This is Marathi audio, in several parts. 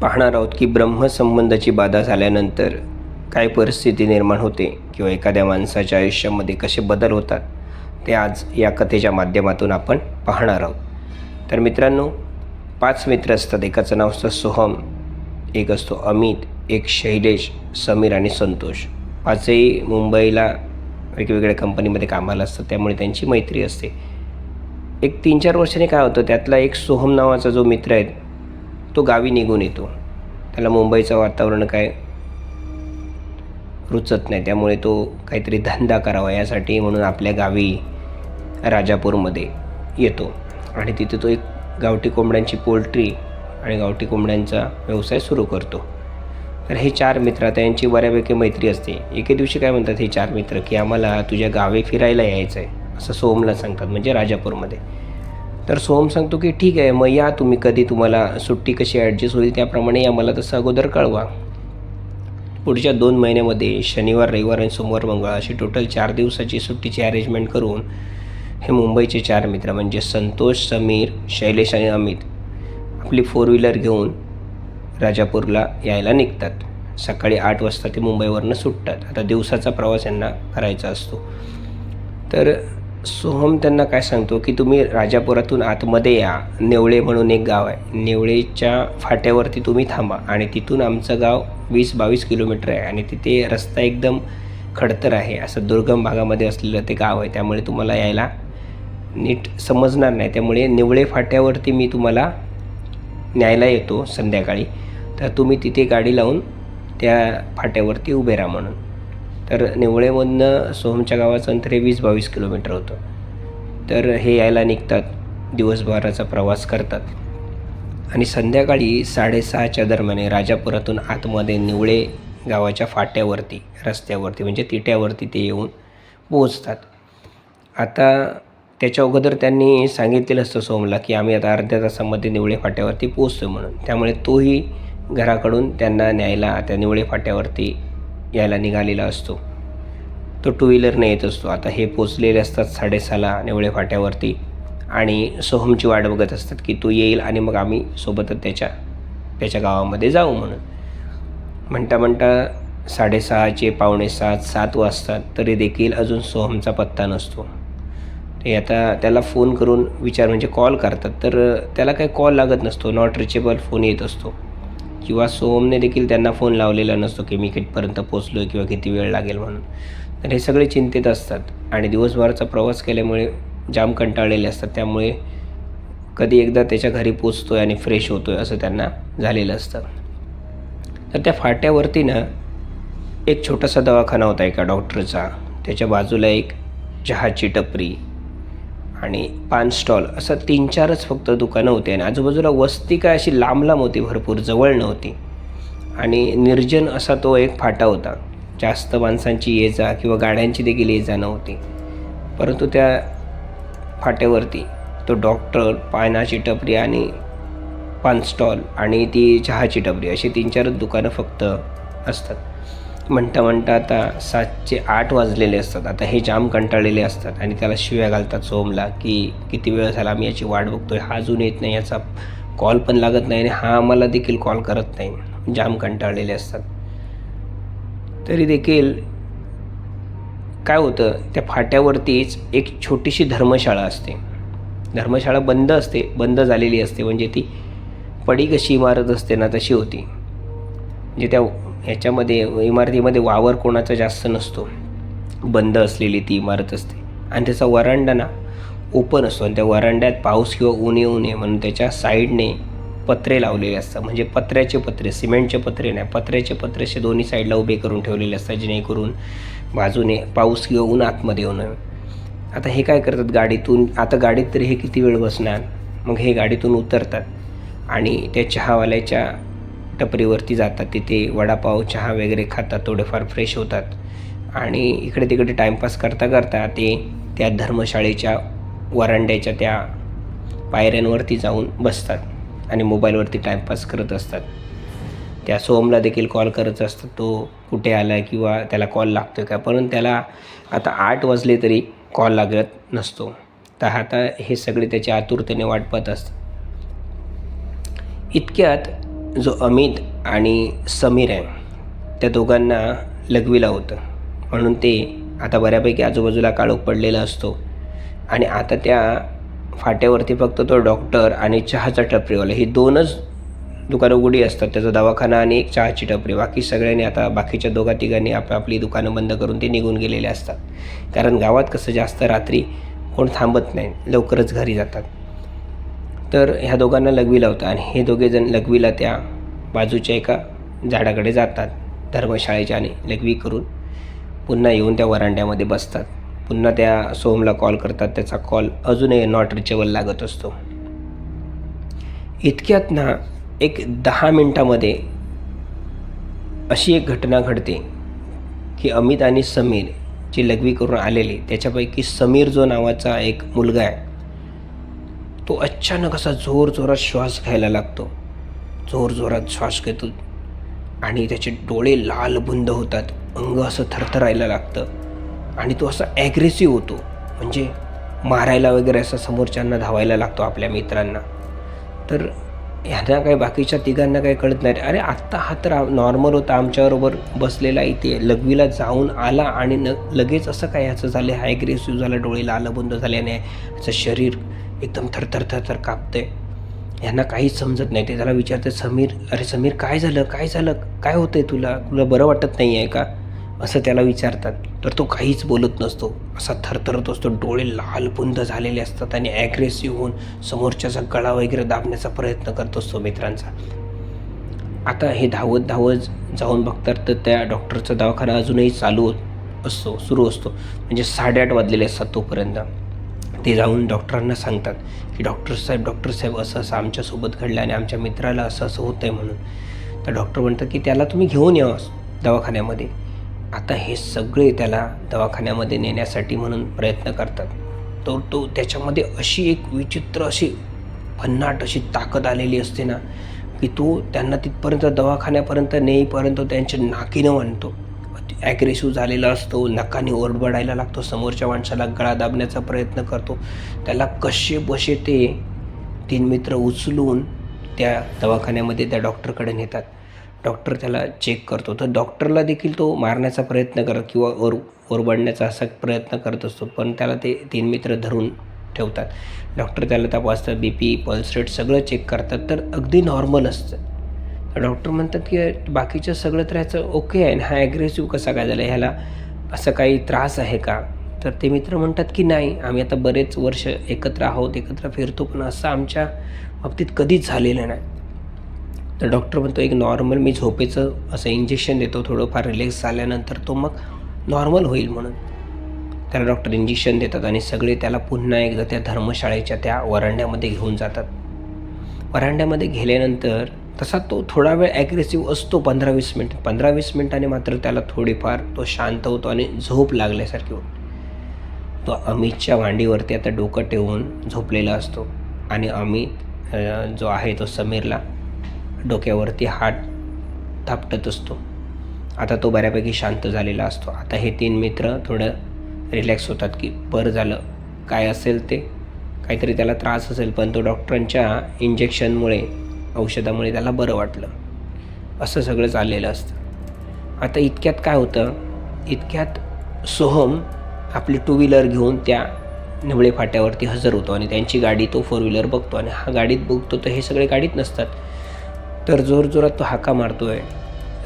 पाहणार आहोत की ब्रह्मसंबंधाची बाधा झाल्यानंतर काय परिस्थिती निर्माण होते किंवा एखाद्या माणसाच्या आयुष्यामध्ये कसे बदल होतात ते आज या कथेच्या माध्यमातून आपण पाहणार आहोत. तर मित्रांनो पाच मित्र असतात. एकाचं नाव असतं सोहम एक असतो अमित एक शैलेश समीर आणि संतोष. पाचही मुंबईला वेगवेगळ्या कंपनीमध्ये कामाला असतात त्यामुळे त्यांची मैत्री असते. एक तीन चार वर्षांनी काय होतं त्यातला एक सोहम नावाचा जो मित्र आहे तो गावी निघून येतो. त्याला मुंबईचं वातावरण काय रुचत नाही. त्यामुळे तो काहीतरी धंदा करावा यासाठी म्हणून आपल्या गावी राजापूरमध्ये येतो. आणि तिथे तो एक गावठी कोंबड्यांची पोल्ट्री आणि गावठी कोंबड्यांचा व्यवसाय सुरू करतो. तर हे चार मित्र आता यांची बऱ्यापैकी मैत्री असते. एके दिवशी काय म्हणतात हे चार मित्र की आम्हाला तुझ्या गावी फिरायला यायचं आहे असं सोमला सांगतात म्हणजे राजापूरमध्ये. तर सोम सांगतो की ठीक आहे मग या तुम्ही कधी तुम्हाला सुट्टी कशी ॲडजस्ट होईल त्याप्रमाणे आम्हाला तसं अगोदर कळवा. पुढच्या दोन महिन्यामध्ये शनिवार रविवार आणि सोमवार मंगळ अशी टोटल चार दिवसाची सुट्टीची अरेंजमेंट करून हे मुंबईचे चार मित्र म्हणजे संतोष समीर शैलेश आणि अमित आपली फोर व्हीलर घेऊन राजापूरला यायला निघतात. सकाळी आठ वाजता ते मुंबईवरनं सुटतात. आता दिवसाचा प्रवास यांना करायचा असतो. तर सोहम त्यांना काय सांगतो की तुम्ही राजापुरातून आतमध्ये या. नेवळे म्हणून एक गाव आहे. नेवळेच्या फाट्यावरती तुम्ही थांबा आणि तिथून आमचं गाव वीस बावीस किलोमीटर आहे आणि तिथे रस्ता एकदम खडतर आहे. असं दुर्गम भागामध्ये असलेलं ते गाव आहे. त्यामुळे तुम्हाला यायला नीट समजणार नाही. त्यामुळे निवळे फाट्यावरती मी तुम्हाला न्यायला येतो संध्याकाळी. तर तुम्ही तिथे गाडी लावून त्या फाट्यावरती उभे राहा म्हणून. तर निवळेमधनं सोहमच्या गावाचं अंतर हे वीस बावीस किलोमीटर होतं. तर हे यायला निघतात दिवसभराचा प्रवास करतात. आणि संध्याकाळी साडेसहाच्या दरम्यान राजापुरातून आतमध्ये निवळे गावाच्या फाट्यावरती रस्त्यावरती म्हणजे तिट्यावरती ते येऊन पोहोचतात. आता त्याच्या अगोदर त्यांनी सांगितलेलं असतं सोमला की आम्ही आता अर्ध्या तासामध्ये निवळे फाट्यावरती पोहोचतो म्हणून. त्यामुळे तोही घराकडून त्यांना न्यायला त्या निवळे फाट्यावरती यायला निघालेला असतो. तो टू व्हीलरने येत असतो. आता हे पोचलेले असतात साडेसहाला निवळे फाट्यावरती आणि सोहमची वाट बघत असतात की तो येईल आणि मग आम्ही सोबतच त्याच्या त्याच्या गावामध्ये जाऊ म्हणून. म्हणता म्हणता साडेसहाचे पावणे सात सात वाजतात. तरी देखील अजून सोहमचा पत्ता नसतो. ते आता त्याला फोन करून विचार म्हणजे कॉल करतात. तर त्याला काही कॉल लागत नसतो. नॉट रिचेबल फोन येत असतो. किंवा सोमने देखील त्यांना फोन लावलेला नसतो की मी कितपर्यंत पोचलो आहे किंवा किती वेळ लागेल म्हणून. तर हे सगळे चिंतित असतात आणि दिवसभराचा प्रवास केल्यामुळे जाम कंटाळलेले असतात. त्यामुळे कधी एकदा त्याच्या घरी पोचतो आहे आणि फ्रेश होतो आहे असं त्यांना झालेलं असतं. तर त्या फाट्यावरती ना एक छोटासा दवाखाना होता एका डॉक्टरचा. त्याच्या बाजूला एक चहाची टपरी. आणि पान स्टॉल असं तीन चारच फक्त दुकानं होती आणि आजूबाजूला वस्ती काय अशी लांब लांब होती भरपूर जवळ नव्हती. आणि निर्जन असा तो एक फाटा होता. जास्त माणसांची ये जा किंवा गाड्यांची देखील ये जा नव्हती. परंतु त्या फाट्यावरती तो डॉक्टर पानाची टपरी आणि पान स्टॉल आणि ती चहाची टपरी अशी तीन चारच दुकानं फक्त असतात. म्हणता म्हणता आता सातचे आठ वाजलेले असतात. आता हे जाम कंटाळलेले असतात आणि त्याला शिव्या घालतात सोमला की किती वेळ झाला आम्ही याची वाट बघतोय हा अजून येत नाही याचा कॉल पण लागत नाही आणि हा आम्हाला देखील कॉल करत नाही. जाम कंटाळलेले असतात. तरी देखील काय होतं त्या फाट्यावरतीच एक छोटीशी धर्मशाळा असते. धर्मशाळा बंद असते बंद झालेली असते म्हणजे ती पडी कशी इमारत असते ना तशी होती. म्हणजे त्या ह्याच्यामध्ये इमारतीमध्ये वावर कोणाचा जास्त नसतो. बंद असलेली ती इमारत असते. आणि त्याचा वरांडा ना ओपन असतो. आणि त्या वरांड्यात पाऊस किंवा ऊन येऊ नये म्हणून त्याच्या साईडने पत्रे लावलेले असतात. म्हणजे पत्र्याचे पत्रे सिमेंटचे पत्रे नाही पत्र्याचे पत्रे असे दोन्ही साईडला उभे करून ठेवलेले असतात जेणेकरून बाजूने पाऊस किंवा ऊन आतमध्ये येऊ नये. आता हे काय करतात? गाडीतून आता गाडीत तरी हे किती वेळ बसणार? मग हे गाडीतून उतरतात. आणि त्या चहावाल्याच्या टपरीवरती जातात तिथे वडापाव चहा वगैरे खातात थोडेफार फ्रेश होतात. आणि इकडे तिकडे टाईमपास करता करता ते त्या धर्मशाळेच्या वरांड्याच्या त्या पायऱ्यांवरती जाऊन बसतात आणि मोबाईलवरती टाईमपास करत असतात. त्या सोमला देखील कॉल करत असतात. तो कुठे आला आहे किंवा त्याला कॉल लागतो का? परंतु त्याला आता आठ वाजले तरी कॉल लागत नसतो. तर आता हे सगळे त्याच्या आतुरतेने वाट पाहत असतात. इतक्यात जो अमित आणि समीर आहे त्या दोघांना लघवीला होतं. म्हणून ते आता बऱ्यापैकी आजूबाजूला काळोख पडलेला असतो. आणि आता त्या फाट्यावरती फक्त तो डॉक्टर आणि चहाचा टपरीवाला ही दोनच दुकानं उघडी असतात. त्याचा दवाखाना आणि एक चहाची टपरी. बाकी सगळ्यांनी आता बाकीच्या दोघा तिघांनी आपापली दुकानं बंद करून ते निघून गेलेले असतात. कारण गावात कसं जास्त रात्री कोण थांबत नाही लवकरच घरी जातात. तर ह्या दोघांना लघवी लावतं आणि हे दोघेजण लघवीला त्या बाजूच्या एका झाडाकडे जातात धर्मशाळेच्या आणि लघवी करून. पुन्हा येऊन त्या वरांड्यामध्ये बसतात. पुन्हा त्या सोमला कॉल करतात. त्याचा कॉल अजूनही नॉट रिचेबल लागत असतो. इतक्यात ना एक दहा मिनटामध्ये अशी एक घटना घडते की अमित आणि समीर जी लघवी करून आलेले त्याच्यापैकी समीर जो नावाचा एक मुलगा आहे तो अचानक असा जोर जोरात श्वास घ्यायला लागतो. जोर जोरात श्वास घेतो. आणि त्याचे डोळे लाल बुंद होतात. अंग असं थरथरायला लागतं. आणि तो असा ॲग्रेसिव्ह होतो. म्हणजे मारायला वगैरे असं समोरच्यांना धावायला लागतो आपल्या मित्रांना. तर ह्यांना काही बाकीच्या तिघांना काही कळत नाही. अरे आत्ता हा तर नॉर्मल होता. आमच्याबरोबर बसलेला इथे. लघवीला जाऊन आला आणि न लगेच असं काय ह्याचं झालं? हा ॲग्रेसिव्ह झाला डोळे लालबुंद झाल्याने. ह्याचं शरीर एकदम थरथर थरथर कापते ह्यांना काहीच समजत नाही. ते त्याला विचारते समीर अरे समीर काय झालं? काय झालं? काय होतंय तुला? तुला बरं वाटत नाही आहे का? असं त्याला विचारतात. तर तो काहीच बोलत नसतो. असा थरथरत असतो. डोळे लालपुंद झालेले असतात आणि ॲग्रेसिव्ह होऊन समोरच्याचा गळा वगैरे दाबण्याचा प्रयत्न करत असतो मित्रांचा. आता हे धावत धावत जाऊन बघतात तर त्या डॉक्टरचा दवाखाना अजूनही चालू असतो सुरू असतो. म्हणजे साडेआठ वाजलेले असतात तोपर्यंत. ते जाऊन डॉक्टरांना सांगतात की डॉक्टर साहेब डॉक्टर साहेब असं असं आमच्यासोबत घडलं आणि आमच्या मित्राला असं असं होतं आहे म्हणून. तर डॉक्टर म्हणतात की त्याला तुम्ही घेऊन या दवाखान्यामध्ये. आता हे सगळे त्याला दवाखान्यामध्ये नेण्यासाठी म्हणून प्रयत्न करतात. तर तो त्याच्यामध्ये अशी एक विचित्र अशी भन्नाट अशी ताकद आलेली असते ना की तो त्यांना तिथपर्यंत दवाखान्यापर्यंत नेईपर्यंत त्यांच्या नाकीनं म्हणतो. ॲग्रेसिव्ह झालेला असतो नकाने ओरबडायला लागतो समोरच्या माणसाला गळा दाबण्याचा प्रयत्न करतो. त्याला कसे बसे ते तीन मित्र उचलून त्या दवाखान्यामध्ये त्या डॉक्टरकडे नेतात. डॉक्टर त्याला चेक करतो. तर डॉक्टरला देखील तो मारण्याचा प्रयत्न करत किंवा ओर ओरबडण्याचा असा प्रयत्न करत असतो पण त्याला ते तीन मित्र धरून ठेवतात. डॉक्टर त्याला तपासतात बी पी पल्स रेट सगळं चेक करतात तर अगदी नॉर्मल असतं. डॉक्टर म्हणतात की बाकीचं सगळं तर ह्याचं ओके आहे आणि हा ॲग्रेसिव्ह कसा काय झाला ह्याला असं काही त्रास आहे का? तर ते मित्र म्हणतात की नाही आम्ही आता बरेच वर्ष एकत्र आहोत एकत्र फिरतो पण असं आमच्या बाबतीत कधीच झालेलं नाही. तर डॉक्टर म्हणतो एक नॉर्मल मी झोपेचं असं इंजेक्शन देतो थोडंफार रिलॅक्स झाल्यानंतर तो मग नॉर्मल होईल म्हणून. त्याला डॉक्टर इंजेक्शन देतात आणि सगळे त्याला पुन्हा एकदा त्या धर्मशाळेच्या त्या वरांड्यामध्ये घेऊन जातात. वरांड्यामध्ये गेल्यानंतर तसा तो थोडा वेळ ॲग्रेसिव्ह असतो पंधरा वीस मिनिट. पंधरा वीस मिनिटांनी मात्र त्याला थोडीफार तो शांत होतो आणि झोप लागल्यासारखी होतो. तो अमितच्या मांडीवरती आता डोकं ठेवून झोपलेला असतो आणि अमित जो आहे तो समीरला डोक्यावरती हात थापटत असतो. आता तो बऱ्यापैकी शांत झालेला असतो. आता हे तीन मित्र थोडं रिलॅक्स होतात की बरं झालं. काय असेल ते? काहीतरी त्याला त्रास असेल पण तो डॉक्टरांच्या इंजेक्शनमुळे औषधामुळे त्याला बरं वाटलं. असं सगळं चाललेलं असतं. आता इतक्यात काय होतं? इतक्यात सोहम आपली टू व्हीलर घेऊन त्या निवळे फाट्यावरती हजर होतो आणि त्यांची गाडी तो फोर व्हीलर बघतो आणि हा गाडीत बघतो तर हे सगळे गाडीत नसतात. तर जोरजोरात तो हाका मारतो आहे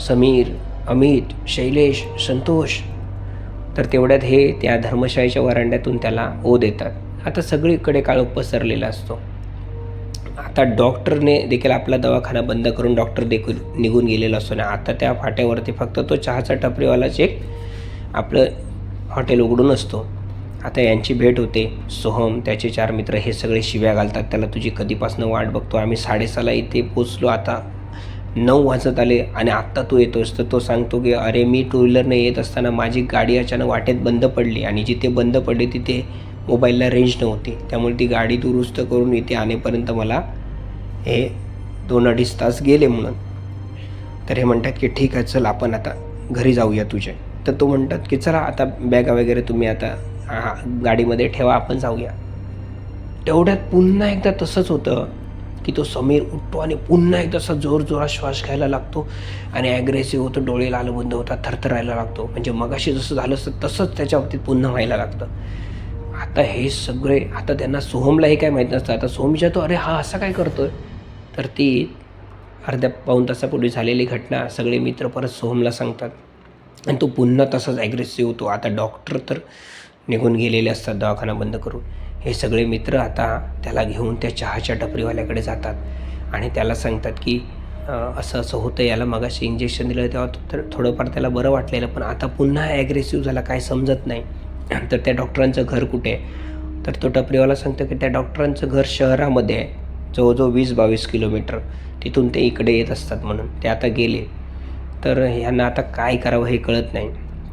समीर अमित शैलेश संतोष. तर तेवढ्यात हे त्या धर्मशाळेच्या वरांड्यातून त्याला ओ देतात. आता सगळीकडे काळोख पसरलेला असतो. आता डॉक्टरने देखील आपला दवाखाना बंद करून डॉक्टर देखील निघून गेलेला असतो. ना आता त्या फाट्यावरती फक्त तो चहाचा टपरीवालाच एक आपलं हॉटेल उघडून असतो. आता यांची भेट होते. सोहम त्याचे चार मित्र हे सगळे शिव्या घालतात. त्याला तुझी कधीपासून वाट बघतो. आम्ही साडेसहाला इथे पोचलो. आता नऊ वाजत आले आणि आत्ता तू येतोस. तर तो सांगतो की अरे मी टू व्हीलरने येत असताना माझी गाडी अचानक वाटेत बंद पडली आणि जिथे बंद पडली तिथे मोबाईलला रेंज नव्हती. त्यामुळे ती गाडी दुरुस्त करून इथे आणेपर्यंत मला हे दोन अडीच तास गेले म्हणून. तर हे म्हणतात की ठीक आहे चल आपण आता घरी जाऊया तुझे तर तो म्हणतात की चला आता बॅगा वगैरे तुम्ही आता गाडीमध्ये ठेवा आपण जाऊया. तेवढ्यात पुन्हा एकदा तसंच होतं की तो समीर उठतो आणि पुन्हा एकदा असा जोर जोरात श्वास घ्यायला लागतो आणि ॲग्रेसिव्ह होतो डोळे लाल बंद होतात थरथरायला लागतो. म्हणजे मगाशी जसं झालं असतं तसंच त्याच्या बाबतीत पुन्हा व्हायला लागतं. आता हे सगळे आता त्यांना सोहमला हे काय माहीत नसतं. आता सोहम विचारतो अरे हा असा काय करतोय? तर ती अर्ध्या पाऊण तासापूर्वी झालेली घटना सगळे मित्र परत सोहमला सांगतात. आणि तो पुन्हा तसाच ॲग्रेसिव्ह होतो. आता डॉक्टर तर निघून गेलेले असतात दवाखाना बंद करून. हे सगळे मित्र आता त्याला घेऊन त्या चहाच्या टपरीवाल्याकडे जातात. आणि त्याला सांगतात की असं असं होतं. याला मगाशी इंजेक्शन दिलं तेव्हा तर थोडंफार त्याला बरं वाटलेलं पण आता पुन्हा ॲग्रेसिव्ह झाला. काय समजत नाही. तर त्या डॉक्टरांचं घर कुठे आहे? तर तो टपरीवाला सांगतो की त्या डॉक्टरांचं घर शहरामध्ये आहे जवळजवळ वीस बावीस किलोमीटर. तिथून ते इकडे येत असतात म्हणून. ते आता गेले. तर ह्यांना आता काय करावं हे कळत नाही.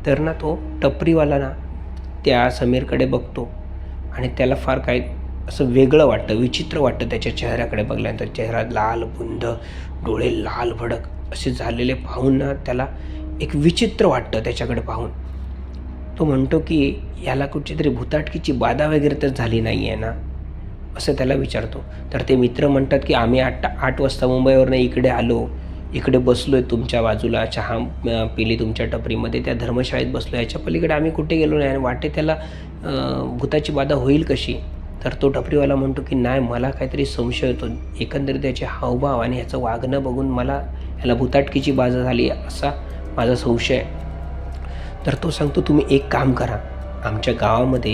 तर ना तो टपरीवाला ना त्या समीरकडे बघतो. आणि त्याला फार काय असं वेगळं वाटतं विचित्र वाटतं त्याच्या चेहऱ्याकडे बघल्यानंतर. चेहरा लाल बुंद डोळे लाल भडक असे झालेले पाहून ना त्याला एक विचित्र वाटतं त्याच्याकडे पाहून. तो म्हणतो की याला कुठची भुताटकीची बाधा वगैरे तर झाली नाही आहे ना? असं त्याला विचारतो. तर ते मित्र म्हणतात की आम्ही आठ आठ वाजता मुंबईवरनं इकडे आलो. इकडे बसलो आहे तुमच्या बाजूला चहा पिली तुमच्या टपरीमध्ये त्या धर्मशाळेत बसलो. याच्या पलीकडे आम्ही कुठे गेलो नाही आणि वाटे त्याला भूताची बाधा होईल कशी? तर तो टपरीवाला म्हणतो की नाही मला काहीतरी संशय होतो. एकंदरीत त्याचे हावभाव आणि ह्याचं वागणं बघून मला ह्याला भूताटकीची बाधा झाली असा माझा संशय आहे. तर तो सांगतो तुम्ही एक काम करा. आमच्या गावामध्ये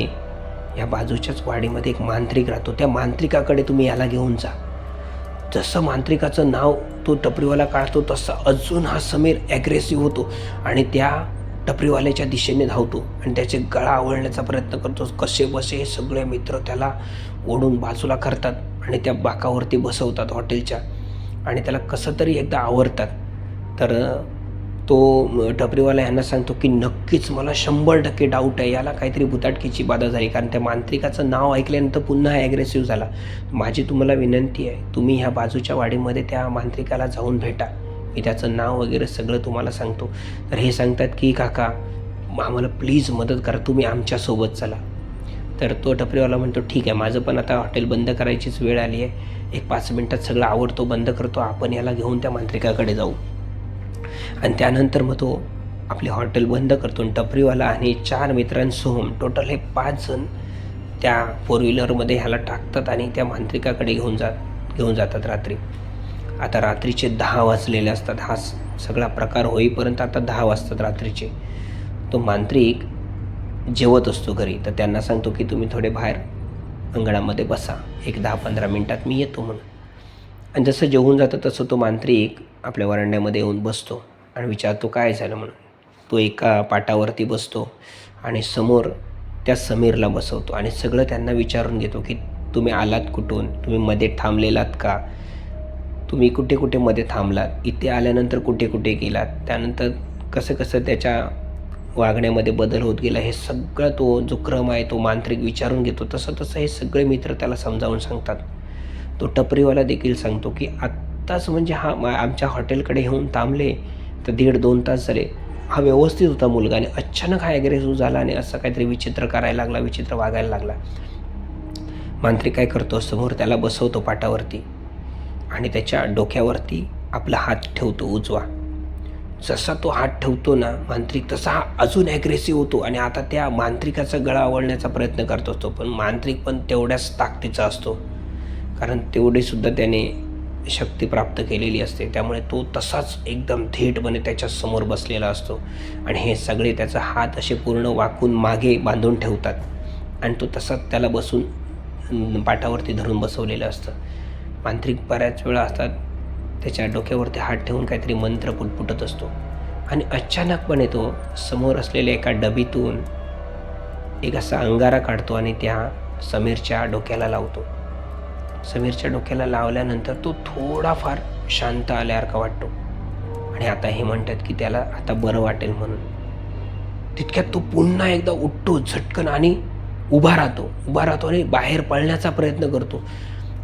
या बाजूच्याच वाडीमध्ये एक मांत्रिक राहतो. त्या मांत्रिकाकडे तुम्ही याला घेऊन जा. जसं मांत्रिकाचं नाव तो टपरीवाला काढतो तसं अजून हा समीर ॲग्रेसिव्ह होतो आणि त्या टपरीवाल्याच्या दिशेने धावतो आणि त्याचे गळा आवळण्याचा प्रयत्न करतो. कसे बसे हे सगळे मित्र त्याला ओढून बाजूला करतात आणि त्या बाकावरती बसवतात हॉटेलच्या आणि त्याला कसं तरी एकदा आवरतात. तर तो टपरीवाला यांना सांगतो की नक्कीच मला शंभर टक्के डाऊट आहे. याला काहीतरी भुताटकीची बाधा झाली. कारण त्या मांत्रिकाचं नाव ऐकल्यानंतर पुन्हा ॲग्रेसिव्ह झाला. माझी तुम्हाला विनंती आहे तुम्ही ह्या बाजूच्या वाडीमध्ये त्या मांत्रिकाला जाऊन भेटा. मी त्याचं नाव वगैरे सगळं तुम्हाला सांगतो. तर हे सांगतात की काका आम्हाला प्लीज मदत करा. तुम्ही आमच्यासोबत चला. तर तो टपरीवाला म्हणतो ठीक आहे. माझं पण आता हॉटेल बंद करायचीच वेळ आली आहे. एक पाच मिनटात सगळं आवडतो बंद करतो. आपण याला घेऊन त्या मांत्रिकाकडे जाऊ. आणि त्यानंतर मग तो आपले हॉटेल बंद करतो आणि टपरीवाला आणि चार मित्रांसह टोटल हे पाच जण त्या फोर व्हीलरमध्ये ह्याला टाकतात आणि त्या मांत्रिकाकडे घेऊन जात घेऊन जातात रात्री. आता रात्रीचे दहा वाजलेले असतात. हा सगळा प्रकार होईपर्यंत आता दहा वाजतात रात्रीचे. तो मांत्रिक जेवत असतो घरी. तर त्यांना सांगतो की तुम्ही थोडे बाहेर अंगणामध्ये बसा. एक दहा पंधरा मिनटात मी येतो म्हणून. आणि जसं जेवून जातं तसं तो मांत्रिक आपल्या वरांड्यामध्ये येऊन बसतो. आणि विचारतो काय झालं म्हणून? तो एका पाटावरती बसतो आणि समोर त्या समीरला बसवतो आणि सगळं त्यांना विचारून घेतो की तुम्ही आलात कुठून? तुम्ही मध्ये थांबलेलात का? तुम्ही कुठे कुठे मध्ये थांबलात? इथे आल्यानंतर कुठे कुठे गेलात? त्यानंतर कसं कसं त्याच्या वागण्यामध्ये बदल होत गेला हे सगळं तो जो क्रम आहे तो मांत्रिक विचारून घेतो. तसं तसं हे सगळे मित्र त्याला समजावून सांगतात. तो टपरीवाला देखील सांगतो की आत्ताच म्हणजे हा मा- आमच्या हॉटेलकडे येऊन थांबले. तर दीड दोन तास झाले. हा व्यवस्थित होता मुलगा आणि अचानक हा ॲग्रेसिव्ह झाला आणि असं काहीतरी विचित्र करायला लागला विचित्र वागायला लागला. मांत्रिक काय करतो? समोर त्याला बसवतो पाटावरती आणि त्याच्या डोक्यावरती आपला हात ठेवतो उजवा. जसा तो हात ठेवतो ना मांत्रिक तसा हा अजून ॲग्रेसिव्ह होतो आणि आता त्या मांत्रिकाचा गळा आवळण्याचा प्रयत्न करत असतो. पण मांत्रिक पण तेवढ्याच ताकदीचा असतो. कारण तेवढेसुद्धा त्याने शक्ती प्राप्त केलेली असते. त्यामुळे तो तसाच एकदम थेटपणे त्याच्यासमोर बसलेला असतो. आणि हे सगळे त्याचा हात असे पूर्ण वाकून मागे बांधून ठेवतात. आणि तो तसाच त्याला बसून पाठावरती पाटावरती धरून बसवलेलं असतं. मांत्रिक बऱ्याच वेळा असतात त्याच्या डोक्यावरती हात ठेवून काहीतरी मंत्र पुटपुटत असतो. आणि अचानकपणे तो समोर असलेल्या एका डबीतून एक असा अंगारा काढतो आणि त्या समीरच्या डोक्याला लावतो. समीरच्या डोक्याला लावल्यानंतर तो थोडाफार शांत आल्यासारखा वाटतो. आणि आता हे म्हणतात की त्याला आता बरं वाटेल म्हणून. तितक्यात तो पुन्हा एकदा उठतो झटकन आणि उभा राहतो. उभा राहतो आणि बाहेर पळण्याचा प्रयत्न करतो.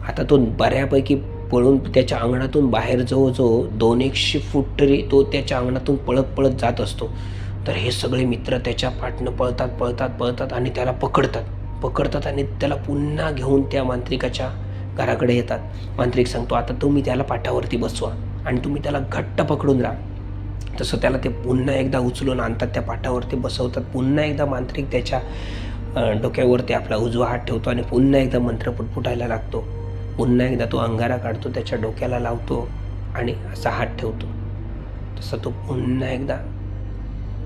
आता तो बऱ्यापैकी पळून त्याच्या अंगणातून बाहेर जवळजवळ दोन एकशे फूट तरी तो त्याच्या अंगणातून पळत पळत जात असतो. तर हे सगळे मित्र त्याच्या पाठनं पळतात पळतात पळतात आणि त्याला पकडतात. पकडतात आणि त्याला पुन्हा घेऊन त्या मांत्रिकाच्या घराकडे येतात. मांत्रिक सांगतो आता तुम्ही त्याला पाठावरती बसवा आणि तुम्ही त्याला घट्ट पकडून राहा. तसं त्याला ते पुन्हा एकदा उचलून आणतात त्या पाठावरती बसवतात. पुन्हा एकदा मांत्रिक त्याच्या डोक्यावरती आपला उजवा हात ठेवतो आणि पुन्हा एकदा मंत्र पुटपुटायला लागतो. पुन्हा एकदा तो अंगारा काढतो त्याच्या डोक्याला लावतो आणि असा हात ठेवतो. तसं तो पुन्हा एकदा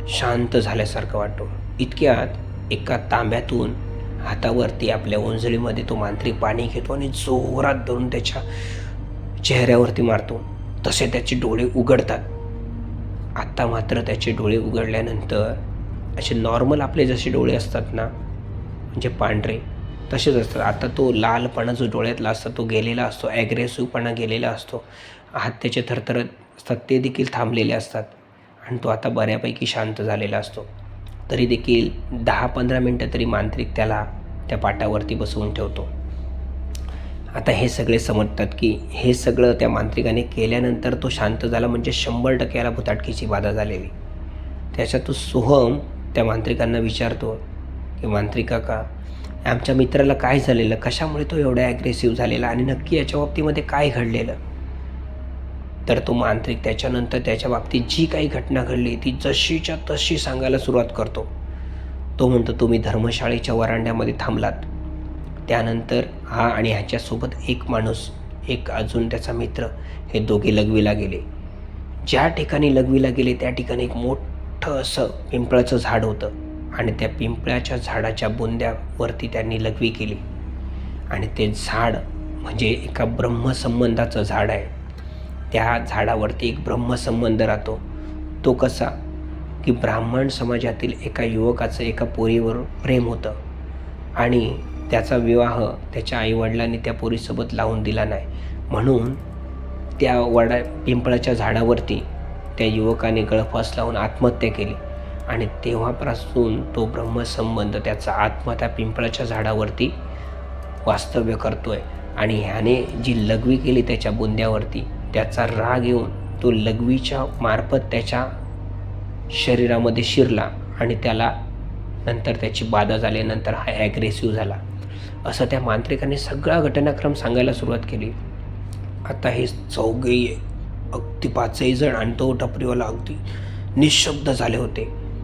शांत झाल्यासारखं वाटतो. इतक्यात एका तांब्यातून हातावरती आपल्या ओंजळीमध्ये तो मांत्रिक पाणी घेतो आणि जोरात धरून त्याच्या चेहऱ्यावरती मारतो. तसे त्याचे डोळे उघडतात. आत्ता मात्र त्याचे डोळे उघडल्यानंतर असे नॉर्मल आपले जसे डोळे असतात ना म्हणजे पांढरे तसेच असतात. आता तो लालपणा जो डोळ्यातला असतो तो गेलेला असतो ॲग्रेसिव्हपणा गेलेला असतो. हात त्याचे थरथरत असतात ते देखील थांबलेले असतात. आणि तो आता बऱ्यापैकी शांत झालेला असतो. तरी देखील दहा पंधरा मिनटं तरी मांत्रिक त्याला त्या पाटावरती बसवून ठेवतो. आता हे सगळे समजतात की हे सगळं त्या मांत्रिकाने केल्यानंतर तो शांत झाला म्हणजे शंभर टक्के याला भुताटकीची बाधा झालेली. त्याच्यात तो सोहम त्या मांत्रिकांना विचारतो की मांत्रिका का आमच्या मित्राला काय झालेलं? कशामुळे तो एवढा ॲग्रेसिव्ह झालेला? आणि नक्की याच्या बाबतीमध्ये काय घडलेलं? तर तो मांत्रिक त्याच्यानंतर त्याच्या बाबतीत जी काही घटना घडली ती जशीच्या तशी सांगायला सुरुवात करतो. तो म्हणतो तुम्ही धर्मशाळेच्या वरांड्यामध्ये थांबलात. त्यानंतर हा आणि ह्याच्यासोबत एक माणूस एक अजून त्याचा मित्र हे दोघे लघवीला गेले. ज्या ठिकाणी लघवीला गेले त्या ठिकाणी एक मोठं असं पिंपळाचं झाड होतं आणि त्या पिंपळाच्या झाडाच्या बुंद्यावरती त्यांनी लघवी केली. आणि ते झाड म्हणजे एका ब्रह्मसंबंधाचं झाड आहे. त्या झाडावरती एक ब्रह्मसंबंध राहतो. तो कसा? की ब्राह्मण समाजातील एका युवकाचं एका पोरीवर प्रेम होतं. आणि त्याचा विवाह त्याच्या आईवडिलांनी त्या पोरीसोबत लावून दिला नाही. म्हणून त्या वडा पिंपळाच्या झाडावरती त्या युवकाने गळफास लावून आत्महत्या केली. आणि तेव्हापासून तो ब्रह्मसंबंध त्याचा आत्मा त्या पिंपळाच्या झाडावरती वास्तव्य करतोय. आणि ह्याने जी लघवी केली त्याच्या बुंद्यावरती त्याचा राग येऊन तो लघवीच्या मार्फत त्याच्या शरीरामध्ये शिरला आणि त्याला नंतर त्याची बाधा झाल्यानंतर हा ॲग्रेसिव्ह झाला. असं त्या मांत्रिकाने सगळा घटनाक्रम सांगायला सुरुवात केली. आता हे चौघे अगदी पाचही जण आणि तो टपरीवाला अगदी निशब्द झाले होते.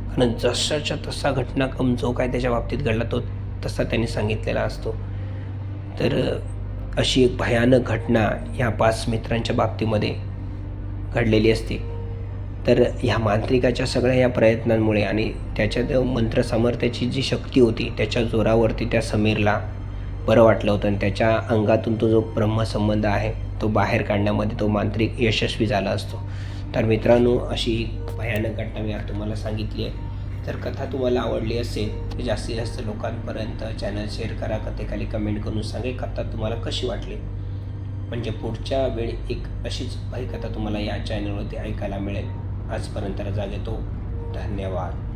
कारण जशाच्या तसा घटनाक्रम जो काय त्याच्या बाबतीत घडला तो तसा त्यांनी सांगितलेला असतो. तर अशी एक भयानक घटना ह्या पाच मित्रांच्या बाबतीमध्ये घडलेली असते. तर ह्या मांत्रिकाच्या सगळ्या या प्रयत्नांमुळे आणि त्याच्यात मंत्र सामर्थ्याची जी शक्ती होती त्याच्या जोरावरती त्या समीरला बरं वाटलं होतं आणि त्याच्या अंगातून तो जो ब्रह्मसंबंध आहे तो बाहेर काढण्यामध्ये तो मांत्रिक यशस्वी झाला असतो. तर मित्रांनो अशी एक भयानक घटना मी आज तुम्हाला सांगितली आहे. जर कथा तुम्हाला आवडली असेल तर जास्तीत जास्त लोकांपर्यंत चॅनल शेअर करा कथेखाली कमेंट करून सांगे कथा तुम्हाला कशी वाटली? म्हणजे पुढच्या वेळी एक अशीच भाई कथा तुम्हाला या चॅनलवरती ऐकायला मिळेल. आजपर्यंत रजा घेतो धन्यवाद.